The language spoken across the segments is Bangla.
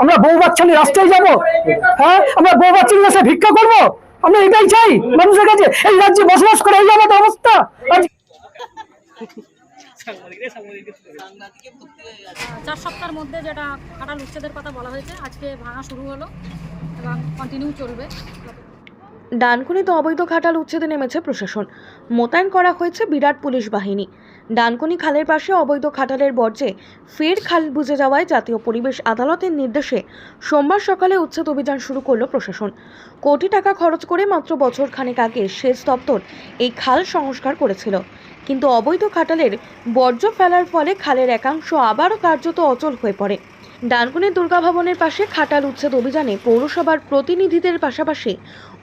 আমরা বউ বাচ্চা নিয়ে রাস্তায় যাব? হ্যাঁ? আমরা বউ বাচ্চা নিয়ে রাস্তায় ভিক্ষা করব? আমরা এটাই চাই মানুষের কাছে। এই রাজ্যে বসবাস করে এই আমাদের অবস্থা। চার সপ্তাহের মধ্যে যেটা কাটাল উচ্ছেদের কথা বলা হয়েছে আজকে ভাঙা শুরু হলো এবং কন্টিনিউ চলবে। ডানকুনিতে অবৈধ খাটাল উচ্ছেদে নেমেছে প্রশাসন। মোতায়েন করা হয়েছে বিরাট পুলিশ বাহিনী। ডানকুনি খালের পাশে অবৈধ খাটালের বর্জ্যে ফের খাল বুঝে যাওয়ায় জাতীয় পরিবেশ আদালতের নির্দেশে সোমবার সকালে উচ্ছেদ অভিযান শুরু করল প্রশাসন। কোটি টাকা খরচ করে মাত্র বছর খানেক আগে সেচ দপ্তর এই খাল সংস্কার করেছিল। কিন্তু অবৈধ খাটালের বর্জ্য ফেলার ফলে খালের একাংশ আবারও কার্যত অচল হয়ে পড়ে। ডানকুনির দুর্গা ভবনের পাশে খাটাল উচ্ছেদ অভিযানে পৌরসভার প্রতিনিধিদের পাশাপাশি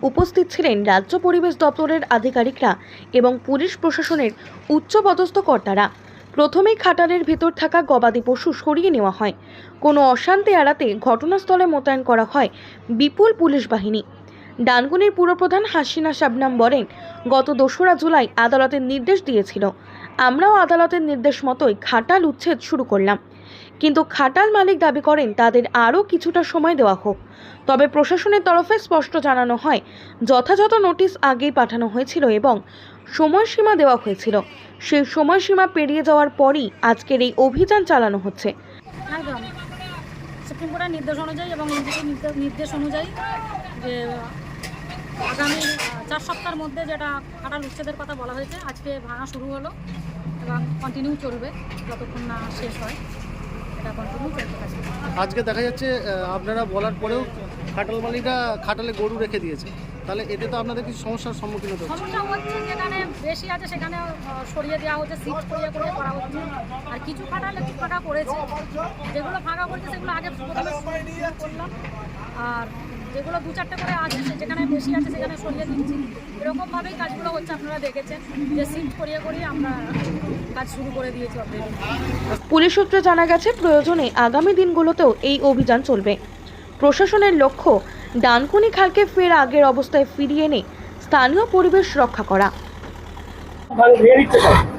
উপস্থিত ছিলেন রাজ্য পরিবেশ দপ্তরের আধিকারিকরা এবং পুলিশ প্রশাসনের উচ্চপদস্থ কর্তারা। প্রথমেই খাটালের ভেতর থাকা গবাদি পশু সরিয়ে নেওয়া হয়। কোনো অশান্তি এড়াতে ঘটনাস্থলে মোতায়েন করা হয় বিপুল পুলিশ বাহিনী। ডানগুনির পুরপ্রধান হাসিনা শাবনাম বলেন, গত দোসরা জুলাই আদালতের নির্দেশ দিয়েছিল। আমরাও আদালতের নির্দেশ মতোই খাটাল উচ্ছেদ শুরু করলাম। কিন্তু খাটাল মালিক দাবি করেন তাদের আরও কিছুটা সময় দেওয়া হোক। তবে প্রশাসনের তরফে স্পষ্ট জানানো হয়, যথাযথ নোটিশ আগেই পাঠানো হয়েছিল এবং সময়সীমা দেওয়া হয়েছিল। সেই সময়সীমা পেরিয়ে যাওয়ার পরই আজকের এই অভিযান চালানো হচ্ছে। সুপ্রিম কোর্টের নির্দেশ অনুযায়ী এবং নির্দেশ অনুযায়ী যে আগামী চার সপ্তাহের মধ্যে যেটা কাটাল উচ্ছেদের কথা বলা হয়েছে, আজকে ভাঙা শুরু হলো এবং কন্টিনিউ চলবে, যতক্ষণ না শেষ হয় এটা কন্টিনিউ চলতে থাকবে আজকে দেখা যাচ্ছে আপনারা বলার পরেও খাটাল মালিকরা খাটালে গরু রেখে দিয়েছে। তাহলে এতে তো আপনাদের কিছু সমস্যার সম্মুখীন হতে সমস্যা হচ্ছে যেখানে বেশি আছে, সেখানে সরিয়ে দেওয়া হচ্ছে সিট করিয়ে করিয়ে করা হচ্ছে। আর কিছু খাটালে একটু ফাঁকা করেছে। যেগুলো ফাঁকা করেছে, সেগুলো আগে করলাম। আর যেগুলো দু চারটে করে আছে যেখানে বেশি আছে সেখানে সরিয়ে দিচ্ছি। এরকমভাবেই কাজগুলো হচ্ছে আপনারা দেখেছেন যে সিট করিয়ে করিয়ে আমরা কাজ শুরু করে দিয়েছি অলরেডি পুলিশ সূত্রে জানা গেছে প্রয়োজনে আগামী দিনগুলোতেও এই অভিযান চলবে। প্রশাসনের লক্ষ্য ডানকুনি খালকে ফের আগের অবস্থায় ফিরিয়ে এনে স্থানীয় পরিবেশ রক্ষা করা।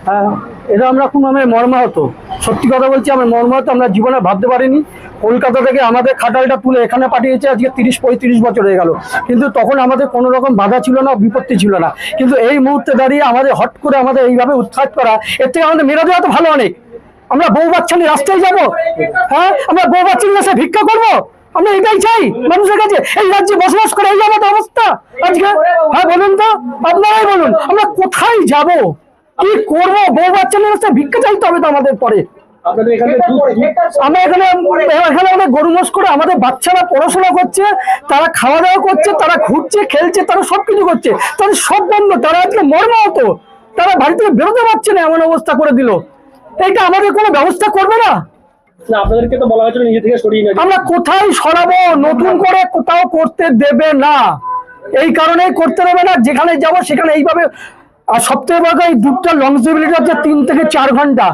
হ্যাঁ এটা আমরা খুব মর্মাহত। সত্যি কথা বলছি আমরা মর্মাহত আমরা জীবনে ভাবতে পারিনি। কলকাতা থেকে আমাদের খাটালটা তুলে এখানে পাঠিয়েছে, আজকে তিরিশ, পঁয়ত্রিশ বছর হয়ে গেল। কিন্তু তখন আমাদের কোনো রকম বাধা ছিল না, বিপত্তি ছিল না। কিন্তু এই মুহূর্তে দাঁড়িয়ে আমাদের হট করে আমাদের এইভাবে উৎখাত করা, এর থেকে আমাদের মেরা দেওয়া তো ভালো অনেক। আমরা বউ বাচ্চা নিয়ে রাস্তায় যাব। হ্যাঁ? আমরা বউ বাচ্চা নিয়ে ভিক্ষা করব। আমরা এটাই চাই মানুষের কাছে। এই রাজ্যে বসবাস করে এই আমাদের অবস্থা। আজকে? হ্যাঁ বলুন তো। আপনারাই বলুন, আমরা কোথায় যাব? কি করব? বউ বাচ্চা নিয়ে রাস্তায় ভিক্ষা চাইতে হবে তো আমাদের পরে। আমরা এখানে এখানে আমাদের গরু মোষ করে আমাদের বাচ্চারা পড়াশোনা করছে তারা খাওয়া দাওয়া করছে তারা ঘুরছে খেলছে তারা সব কিছু করছে তাদের সব বন্ধ তারা আজকে মর্মাহত তারা বাড়ি থেকে বেরোতে পারছে না এমন অবস্থা করে দিল। এইটা আমাদের কোনো ব্যবস্থা করবে না? না আপনাদেরকে তো বলা হয়েছিল নিজে থেকে সরিয়ে আমরা কোথায় সরাবো? নতুন করে কোথাও করতে দেবে না। এই কারণেই করতে দেবে না যেখানে যাব সেখানে এইভাবে আর সবথেকে বড় এই দুধটা লংজিবিলিটি হচ্ছে তিন থেকে চার ঘণ্টা।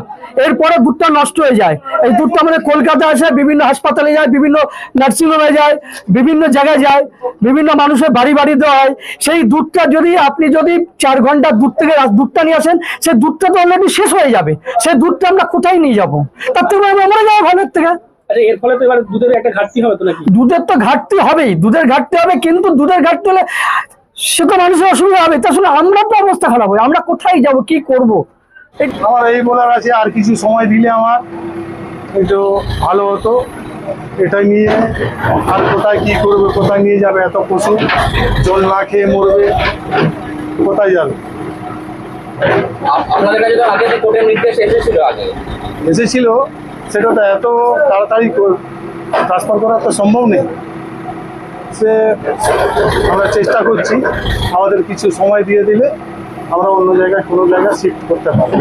এরপরে দুধটা নষ্ট হয়ে যায়। এই দুধটা আমাদের কলকাতা আসে বিভিন্ন হাসপাতালে যায় বিভিন্ন নার্সিংহোমে যায় বিভিন্ন জায়গায় যায় বিভিন্ন মানুষের বাড়ি বাড়ি দেওয়া হয়। সেই দুধটা যদি আপনি যদি চার ঘণ্টা দুধ থেকে দুধটা নিয়ে আসেন সেই দুধটা তো অলরেডি শেষ হয়ে যাবে। সেই দুধটা আমরা কোথায় নিয়ে যাব? তার থেকে আমরা মরে যাব ভালোর থেকে। আচ্ছা এর ফলে তো এবার দুধের একটা ঘাটতি হবে তো নাকি? দুধের তো ঘাটতি হবেই। দুধের ঘাটতি হবে কিন্তু দুধের ঘাটতি হলে সে তো মানুষের অসুবিধা হবে। তা শুনে আমরা তো অবস্থা খারাপ হবে আমরা কোথায় যাব? কি করব? আমার এই বলার আছে আর কিছু সময় দিলে আমার একটু ভালো হতো। এটা নিয়ে আর কোথায় কি করবে কোথায় নিয়ে যাবে এত পশু? জল না খেয়ে মরবে কোথায় যাবে? আপনাদের কাছে তো আগে কোর্টের নির্দেশ এসেছিল আগে। এসেছিল সেটা তো এত তাড়াতাড়ি ট্রান্সফার করা তো সম্ভব নেই। সে আমরা চেষ্টা করছি আমাদের কিছু সময় দিয়ে দিলে আমরা অন্য জায়গায় কোনো জায়গায় শিফট করতে পারব।